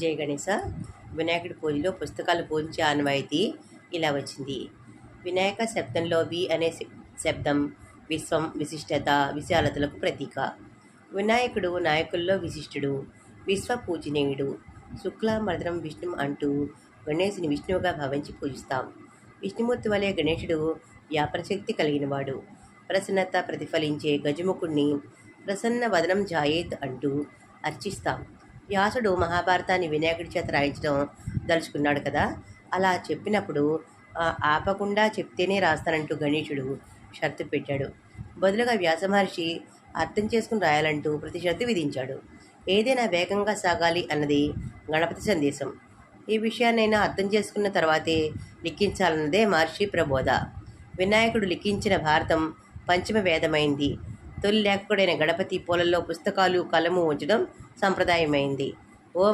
జయ గణేశ వినాయకుడి పూజలో పుస్తకాలు పూజించే ఆనవాయితీ ఇలా వచ్చింది. వినాయక శబ్దంలో వి అనే శబ్దం విశ్వం విశిష్టత విశాలతలకు ప్రతీక. వినాయకుడు నాయకుల్లో విశిష్టుడు విశ్వ పూజనీయుడు. శుక్లాంబరదనం విష్ణు అంటూ గణేశుని విష్ణువుగా భావించి పూజిస్తాం. విష్ణుమూర్తి వలె గణేశుడు వ్యాపరశక్తి కలిగినవాడు. ప్రసన్నత ప్రతిఫలించే గజముఖుణ్ణి ప్రసన్న వదనం జాయేత్ అంటూ అర్చిస్తాం. వ్యాసుడు మహాభారతాన్ని వినాయకుడి చేత రాయించడం దలుచుకున్నాడు కదా. అలా చెప్పినప్పుడు ఆపకుండా చెప్తేనే రాస్తానంటూ గణేశుడు షరతు పెట్టాడు. బదులుగా వ్యాస మహర్షి అర్థం చేసుకుని రాయాలంటూ ప్రతి షరతు విధించాడు. ఏదైనా వేగంగా సాగాలి అన్నది గణపతి సందేశం. ఈ విషయాన్నైనా అర్థం చేసుకున్న తర్వాతే లిఖించాలన్నదే మహర్షి ప్రబోధ. వినాయకుడు లిఖించిన భారతం పంచమ వేదమైంది. తొలి లేఖకుడైన గణపతి పూలలో పుస్తకాలు కలము ఉంచడం సంప్రదాయమైంది. ఓం